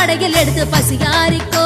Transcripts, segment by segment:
படையில் எடுத்து பசியாரிக்கோ.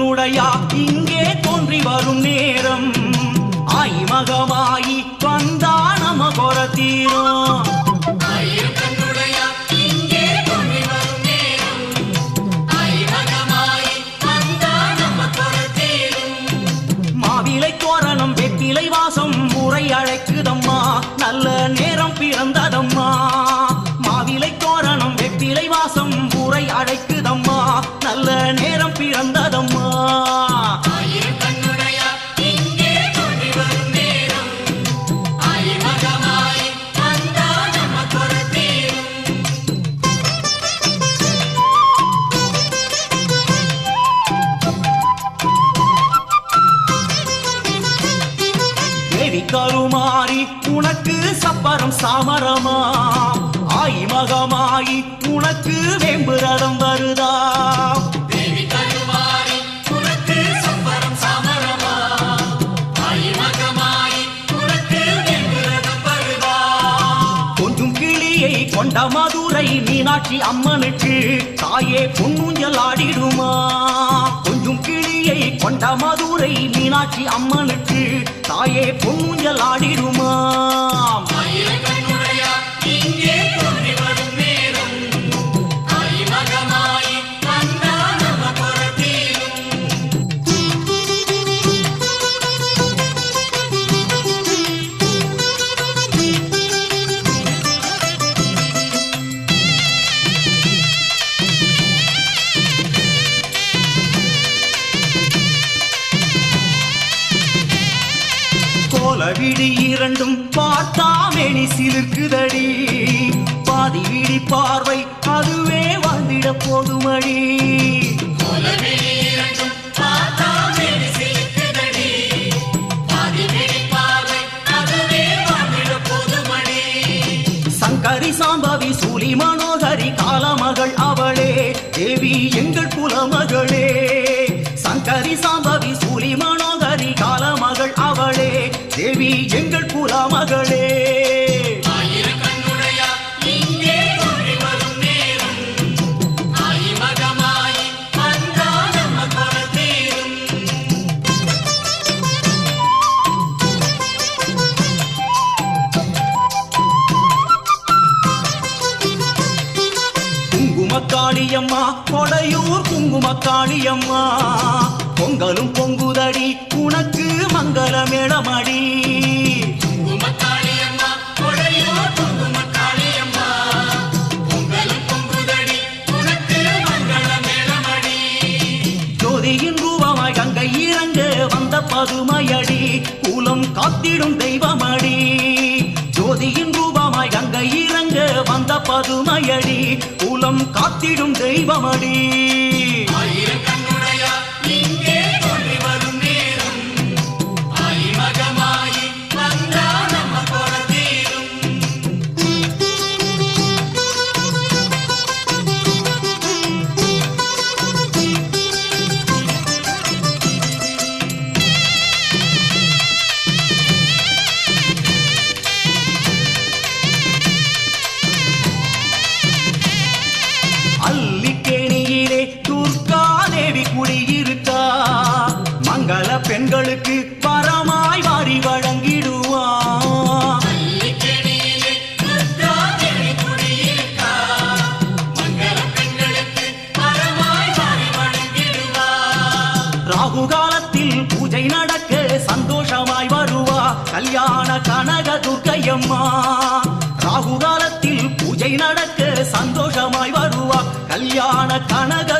ஆயிரம் இங்கே தோன்றி வரும் நேரம். ஆயி மகமாயி வந்தா நம கொர தீரும். சாமரமா? ஆயி மகமாயி உனக்கு வேம்புரதம் வருதா? கொஞ்சம் கிளியை கொண்ட மதுரை மீனாட்சி அம்மனுக்கு தாயே பொன்னூஞ்சல் ஆடிடுமா? கொஞ்சம் கிளியை கொண்ட மதுரை மீனாட்சி அம்மனுக்கு தாயே பொன்னூஞ்சல் ஆடிடுமா? tiempo. கொடையூர் குங்குமக்காளியம்மா பொங்கலும் பொங்குதடி உனக்கு மங்கள மேளமடி ஜோதியின் ரூபமாய் கங்கை இறங்க வந்த பதுமையடி. கூலம் காத்திடும் தெய்வமடி. ஜோதியின் கங்கை இறங்க வந்த பதுமையடி குலம் காத்திடும் தெய்வமடி. நடக்க சந்தோஷமாய் வருவா கல்யாண கனக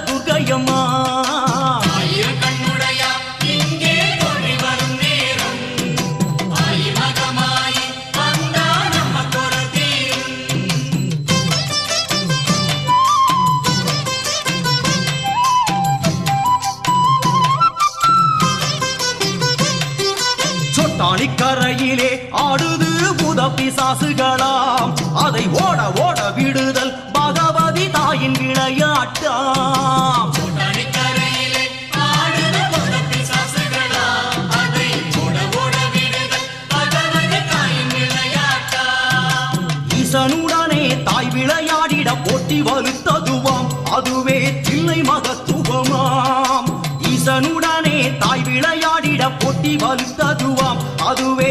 அதுவே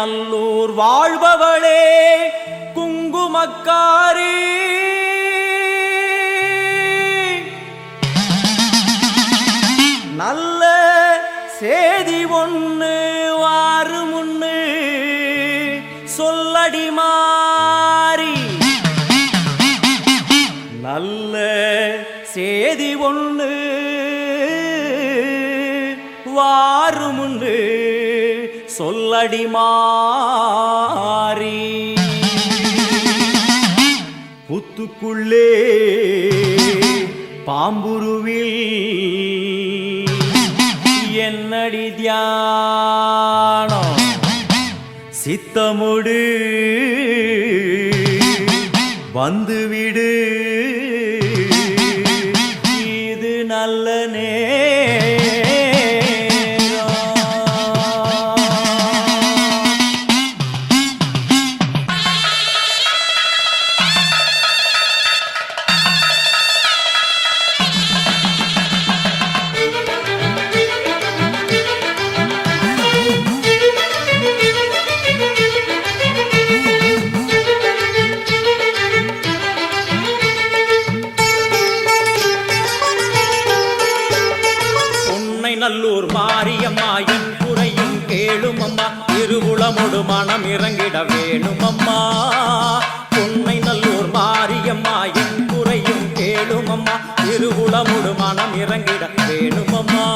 நல்லூர் வாழ்பவளே குங்குமக்காரி. நல்ல சேதி ஒன்று வாறு முன்னு சொல்லடி மாறி. நல்ல சேதி ஒன்று வாறு முன்னு. சொல்லடி மாறி. புத்துக்குள்ளே பாம்புருவில் என்னடி தியானம்? சித்தமுடு வந்துவிடு. இது நல்ல நே இறங்கிட வேணும் அம்மா உன்னை நல்லூர் மாரியம்மா என் குறையும் கேளும் அம்மா திருவுளமொடு மனம் இறங்கிட வேணும் அம்மா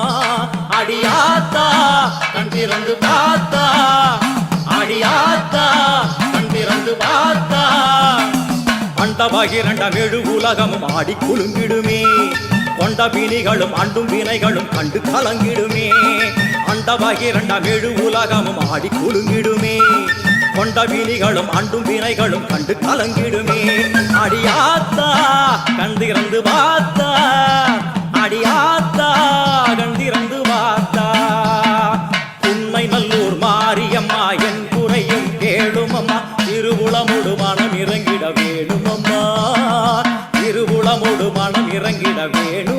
அடியாத்தா கண் திறந்து பார்த்தா. அடியாத்தா கண் திறந்து பார்த்தா. அண்டபகிரண்டம் எழு உலகமும் ஆடி குலுங்கிடுமே. கொண்ட வினிகளும் அண்டும் வினைகளும் கண்டு கலங்கிடுமே. அண்டபகிரண்டம் எழு உலகமும் ஆடி குலுங்கிடுமே. கொண்ட வினிகளும் அண்டும் வினைகளும் கண்டு கலங்கிடுமே. அடியாத்தா கண்டிறந்து பார்த்தா. அடியாத்தா கண்டிறந்து பார்த்தா. உண்மை நல்லூர் மாரியம்மா என் குறையும் கேளுமம்மா. திருவுளமுடு மனம் இறங்கிட வேணுமம்மா. திருவுளமுடு மனம் இறங்கிட வேணும்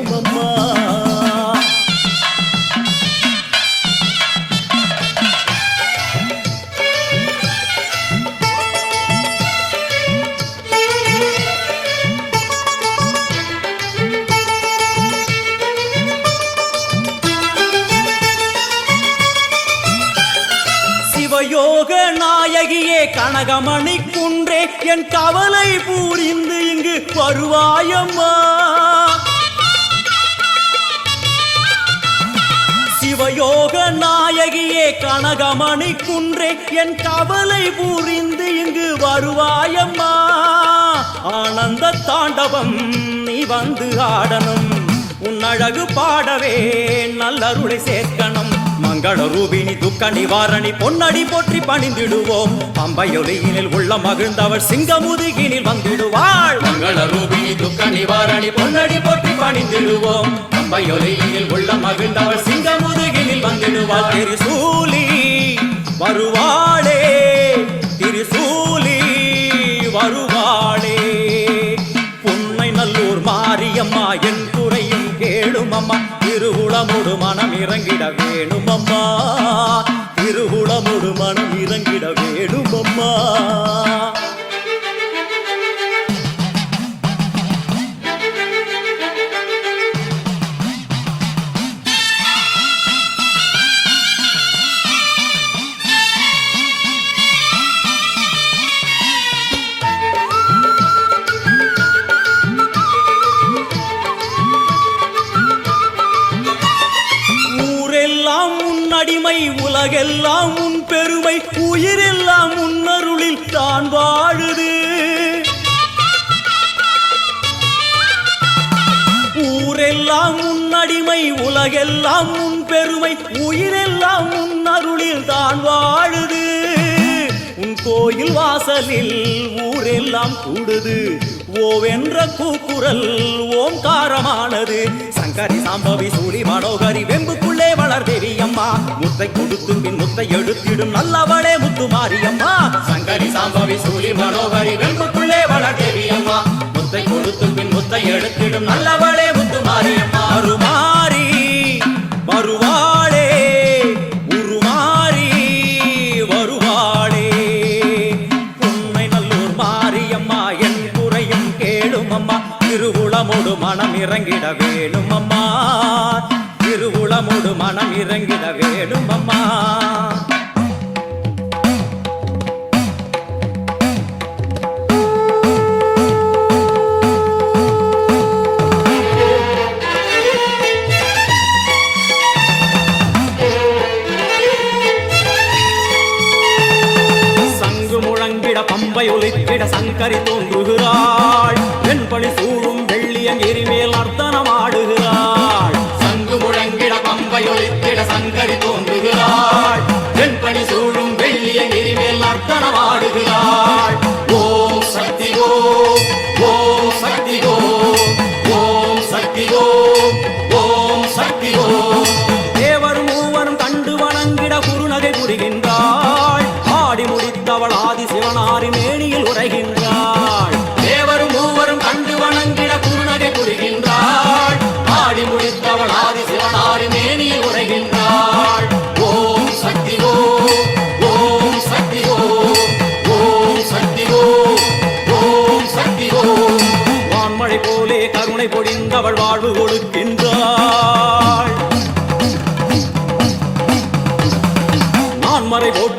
நாயகியே குன்றே என் கவலை பூரிந்து இங்கு வருவாயம்மா. சிவயோக நாயகியே கனகமணி குன்றே என் கவலை புரிந்து இங்கு வருவாயம்மா. ஆனந்த தாண்டவம் நீ வந்து ஆடணும். உன் அழகு பாடவே நல்லருளை சேர்க்கணும். மங்கள ரூபினி துக்க நிவாரணி பொன்னடி போற்றி பணிந்திடுவோம். பம்பையொலியினில் உள்ள மகிழ்ந்தவள் சிங்கமுதுகினில் வந்திடுவாள். மங்கள ரூபினி துக்க நிவாரணி பொன்னடி போற்றி பணிந்திடுவோம். பம்பையொலியினில் உள்ள மகிழ்ந்தவள் சிங்கமுதுகினில் வந்திடுவாள். திரிசூலி வருவாளே. இறங்கிட வேணும் அம்மா திருகுளமுடு மனம் இறங்கிட வேணும் அம்மா உலகெல்லாம் உன் பெருமை உயிரெல்லாம் உன் அருளில் தான் வாழுது. உன் கோயில் வாசலில் ஊரெல்லாம் கூடுது. ஓவென்ற கூக்குரல் ஓம் காரமானது சங்கரி சாம்பவி சூடி மனோகரி வெம்புக்குள்ளே வளர் தேவி அம்மா. முத்தை கொடுத்து பின் முத்தை எடுத்திடும் நல்லவளே முத்து மாரியம்மா சங்கரி சாம்பவி சூடி மனோகரி வெம்புக்குள்ளே வளர் தேவி அம்மா. முத்தை கொடுத்து பின் முத்தை எடுத்திடும் நல்லவளே முத்து மாரியம்மா மனம் இறங்கிட வேணும் அம்மா. திருவுளமோடு மனம் இறங்கிட வேணும் அம்மா. சங்கு முழங்கிட பம்பை ஒலித்திட சங்கரி தூண் சூழும் வெள்ளியன் எரிமேல் அர்த்தம்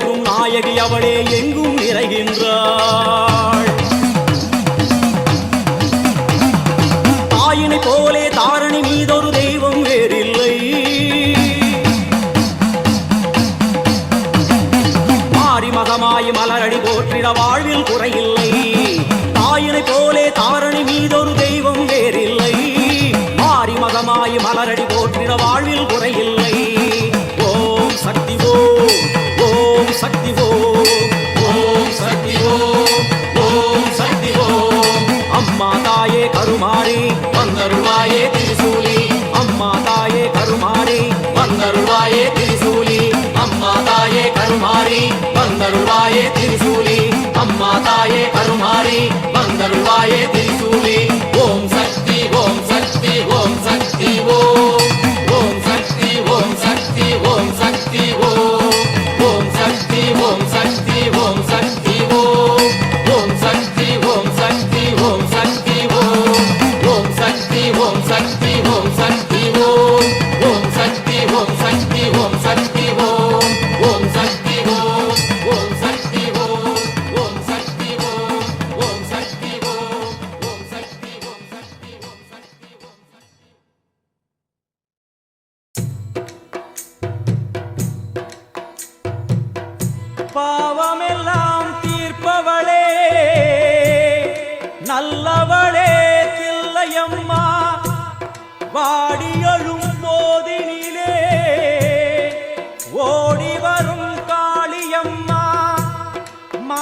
நான்மறை நாயகி அவளே எங்கும் நிறைகின்றாள் தாயினை போலே தாரணி மீதொரு தெய்வம் வேறில்லை. மாறி மகமாய் மலரடி போற்றிட வாழ்வில் குறையில்லை. தாயினை போலே தாரணி மீதொரு தெய்வம் வேறில்லை. மாறி மகமாய் மலரடி போற்றிட வாழ்வில் குறை கருமாரி வந்தருள்வாயே திரிசூலி அம்மா தாயே கருமாரி வந்தருள்வாயே திரிசூலி.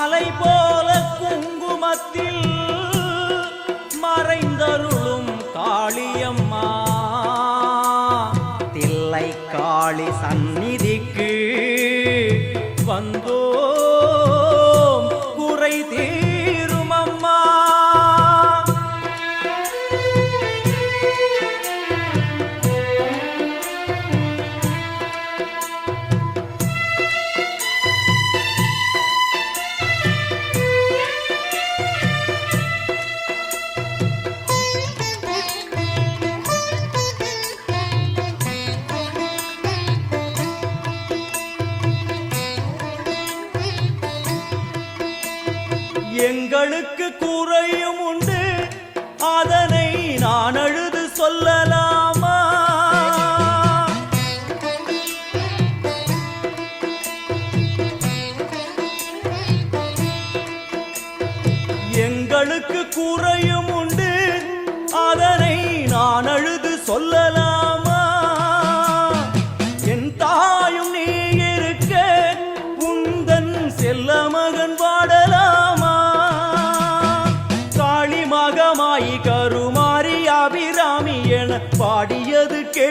阿一波。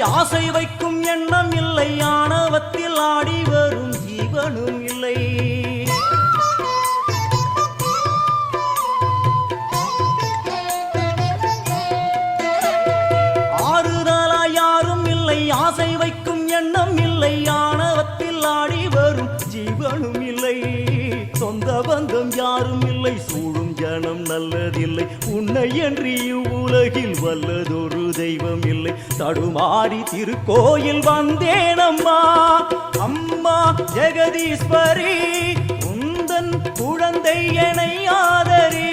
ஆசை வைக்கும் எண்ணம் இல்லை. ஆணவத்தில் ஆடி வரும் ஜீவனும் இல்லை. ஆறுதலா யாரும் இல்லை. ஆசை வைக்கும் எண்ணம் இல்லை. ஆணவத்தில் ஆடி வரும் ஜீவனும் இல்லை. சொந்த பந்தம் யாரும் இல்லை. சூழும் ஜனம் நல்லதில்லை. உன்னை என்று இவ்வுலகில் வல்லதொரு தெய்வம் இல்லை. தடுமாறி திருக்கோயில் வந்தேனம்மா. அம்மா ஜெகதீஸ்வரி உந்தன் குழந்தை எனை ஆதரி.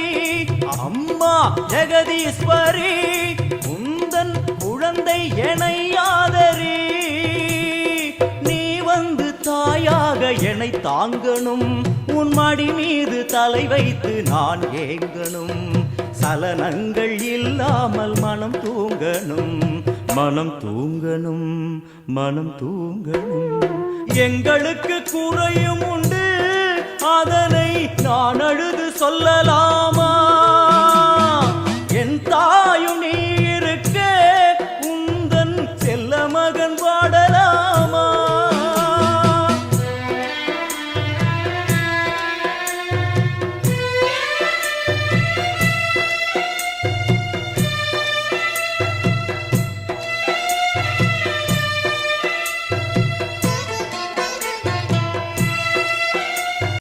அம்மா ஜெகதீஸ்வரி உந்தன் குழந்தை எனை ஆதரி. நீ வந்து தாயாக என்னை தாங்கணும். உன் மடி மீது தலை வைத்து நான் ஏங்கணும். சலனங்கள் இல்லாமல் மனம் தூங்கணும். மனம் தூங்கணும் மனம் தூங்கணும். எங்களுக்கு குறையும் உண்டு அதனை நான் அழுது சொல்லலாமா? என் தாயும் நீ